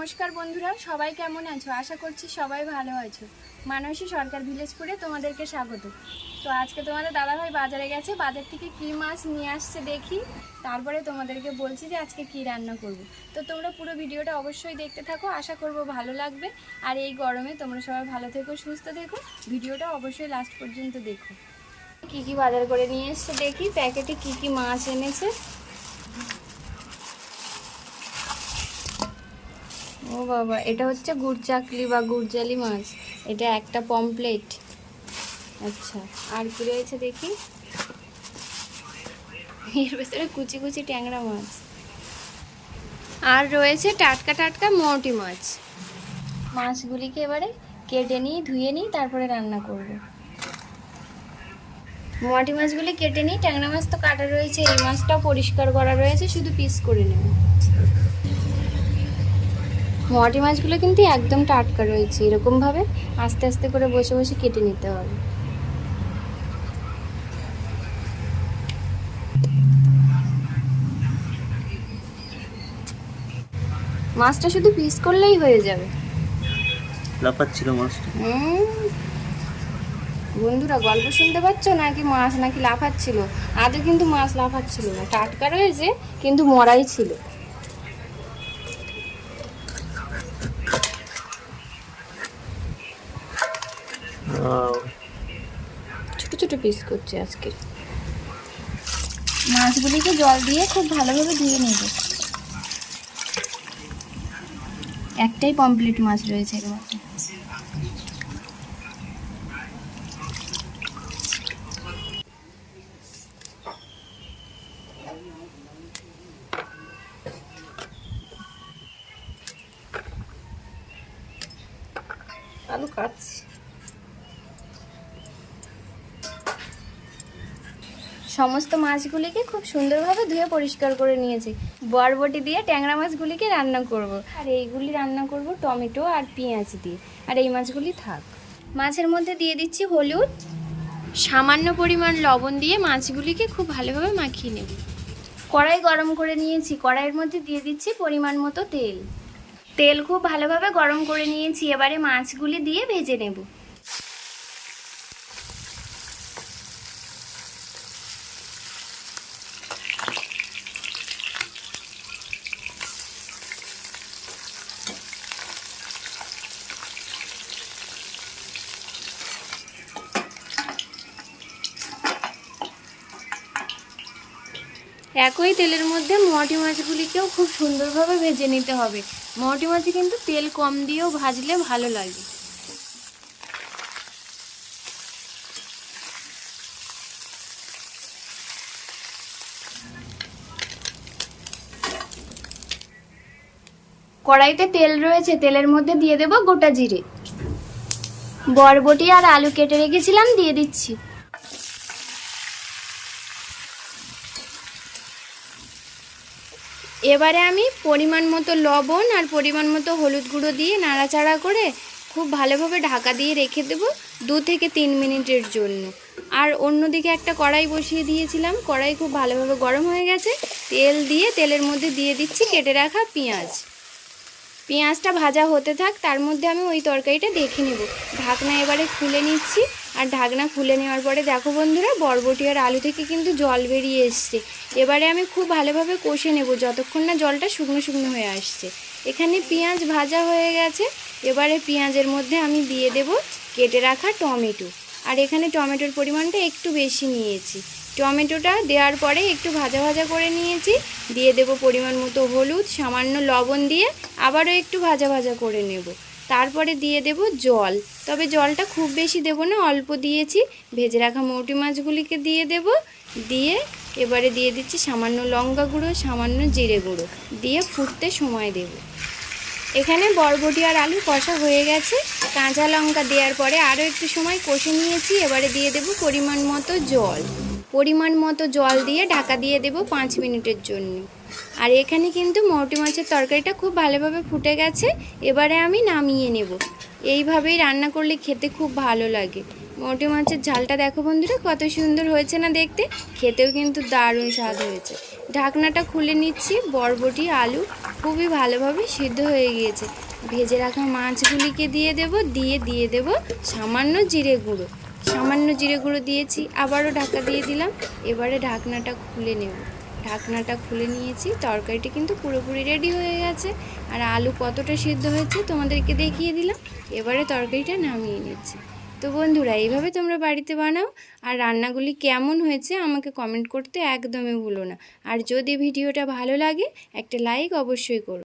নমস্কার বন্ধুরা, সবাই কেমন আছো? আশা করছি সবাই ভালো আছো। মানসী সরকার ভিলেজপুরে তোমাদেরকে স্বাগত। তো আজকে তোমাদের দাদাভাই বাজারে গেছে, বাজার থেকে কী মাছ নিয়ে আসছে দেখি। তারপরে তোমাদেরকে বলছি যে আজকে কী রান্না করব। তো তোমরা পুরো ভিডিওটা অবশ্যই দেখতে থাকো, আশা করব ভালো লাগবে। আর এই গরমে তোমরা সবাই ভালো থেকো, সুস্থ থেকো। ভিডিওটা অবশ্যই লাস্ট পর্যন্ত দেখো। কী কী বাজার করে নিয়ে এসছে দেখি, প্যাকেটে কী কী মাছ এনেছে। ও বাবা, এটা হচ্ছে গুড়চাকলি বা গুড়জালি মাছ। এটা একটা পমপ্লেট আচ্ছা আর কি রয়েছে দেখি? এর ভেতরে কুচি কুচি ট্যাংরা মাছ। আর রয়েছে টাটকা টাটকা মোটি মাছ। মাছগুলিকে এবারে কেটে নিই, ধুয়ে নিই, তারপরে রান্না করব। মোয়াটি মাছগুলি কেটে নিই, ট্যাংরা মাছ তো কাটা রয়েছে, এই মাছটাও পরিষ্কার করা রয়েছে, শুধু পিস করে নেব। মোয়াটি মাছগুলো কিন্তু একদম টাটকা রয়েছে এরকমভাবে আস্তে আস্তে করে বসে বসে কেটে নিতে হবে। মাছটা শুধু পিস করলেই হয়ে যাবে। লাফাচ্ছিল মাছটা। বন্ধুরা গল্প শুনতে পাচ্ছ? নাকি মাছ নাকি লাফাচ্ছিল? আদৌ কিন্তু মাছ লাফাচ্ছিল না। টাটকা রয়েছে কিন্তু মরাই ছিল। ছোট ছোট পিস করছে আজকে। মাছগুলিকে জল দিয়ে খুব ভালোভাবে ধুয়ে নেব। একটাই কমপ্লিট মাছ রয়েছে এর মধ্যে। আলু কাটছি। সমস্ত মাছগুলিকে খুব সুন্দরভাবে ধুয়ে পরিষ্কার করে নিয়েছি। বরবটি দিয়ে ট্যাংরা মাছগুলিকে রান্না করব। আর এইগুলি রান্না করব টমেটো আর পেঁয়াজ দিয়ে। আর এই মাছগুলি থাক। মাছের মধ্যে দিয়ে দিচ্ছি হলুদ। সামান্য পরিমাণ লবণ দিয়ে মাছগুলিকে খুব ভালোভাবে মাখিয়ে নেব। কড়াই গরম করে নিয়েছি। কড়াইয়ের মধ্যে দিয়ে দিচ্ছি পরিমাণ মতো তেল। তেল খুব ভালোভাবে গরম করে নিয়েছি। এবারে মাছগুলি দিয়ে ভেজে নেব। একই তেলের মধ্যে মোয়াটি মাছগুলিকেও খুব সুন্দরভাবে ভেজে নিতে হবে। মোয়াটি মাছে কিন্তু তেল কম দিয়েও ভাজলে ভালো লাগে। কড়াইতে তেল রয়েছে, তেলের মধ্যে দিয়ে দেব গোটা জিরে। বরবটি আর আলু কেটে রেখেছিলাম, দিয়ে দিচ্ছি। এবারে আমি পরিমাণ মতো লবণ আর পরিমাণ মতো হলুদ গুঁড়ো দিয়ে নাড়াচাড়া করে খুব ভালোভাবে ঢাকা দিয়ে রেখে দেবো দু থেকে তিন মিনিটের জন্য। আর অন্যদিকে একটা কড়াই বসিয়ে দিয়েছিলাম। কড়াই খুব ভালোভাবে গরম হয়ে গেছে। তেল দিয়ে, তেলের মধ্যে দিয়ে দিচ্ছি কেটে রাখা পেঁয়াজ। পেঁয়াজটা ভাজা হতে থাক, তার মধ্যে আমি ওই তরকারিটা দেখে নেব। ঢাকনা এবারে খুলে নিচ্ছি, আর ঢাকনা খুলে নেওয়ার পরে দেখো বন্ধুরা, বরবটি আর আলু থেকে কিন্তু জল বেরিয়ে এসছে। এবারে আমি খুব ভালোভাবে কষে নেব, যতক্ষণ না জলটা শুকনো শুকনো হয়ে আসছে। এখানে পেঁয়াজ ভাজা হয়ে গেছে, এবারে পেঁয়াজের মধ্যে আমি দিয়ে দেব কেটে রাখা টমেটো। আর এখানে টমেটোর পরিমাণটা একটু বেশি নিয়েছি। টমেটোটা দেওয়ার পরে একটু ভাজা ভাজা করে নিয়েছি। দিয়ে দেব পরিমাণ মতো হলুদ, সামান্য লবণ দিয়ে আবারও একটু ভাজা ভাজা করে নেব। তারপরে দিয়ে দেব জল। তবে জলটা খুব বেশি দেব না, অল্প দিয়েছি। ভেজে রাখা মৌটি মাছগুলিকে দিয়ে দেব। দিয়ে এবারে দিয়ে দিচ্ছি সামান্য লঙ্কা গুঁড়ো, সামান্য জিরে গুঁড়ো। দিয়ে ফুটতে সময় দেব। এখানে বরবটি আর আলু কষা হয়ে গেছে। কাঁচা লঙ্কা দেওয়ার পরে আরও একটু সময় কষে নিয়েছি। এবারে দিয়ে দেব পরিমাণ মতো জল। পরিমাণ মতো জল দিয়ে ঢাকা দিয়ে দেব পাঁচ মিনিটের জন্য। আর এখানে কিন্তু মৌটি মাছের তরকারিটা খুব ভালোভাবে ফুটে গেছে, এবারে আমি নামিয়ে নেব। এইভাবেই রান্না করলে খেতে খুব ভালো লাগে। মৌটি মাছের ঝালটা দেখো বন্ধুরা, কত সুন্দর হয়েছে না দেখতে? খেতেও কিন্তু দারুণ স্বাদ হয়েছে। ঢাকনাটা খুলে নিচ্ছি, বরবটি, আলু খুবই ভালোভাবে সিদ্ধ হয়ে গিয়েছে। ভেজে রাখা মাছগুলিকে দিয়ে দেব, দিয়ে দিয়ে দেব সামান্য জিরে গুঁড়ো। সামান্য জিরে গুঁড়ো দিয়েছি, আবারও ঢাকা দিয়ে দিলাম। এবারে ঢাকনাটা খুলে নেব। ঢাকনাটা খুলে নিয়েছি, তরকারিটা কিন্তু পুরোপুরি রেডি হয়ে গেছে। আর আলু কতটা সিদ্ধ হয়েছে তোমাদেরকে দেখিয়ে দিলাম। এবারে তরকারিটা নামিয়ে নিচ্ছি। তো বন্ধুরা, এইভাবে তোমরা বাড়িতে বানাও। আর রান্নাগুলি কেমন হয়েছে আমাকে কমেন্ট করতে একদমই ভুলো না। আর যদি ভিডিওটা ভালো লাগে, একটা লাইক অবশ্যই করো।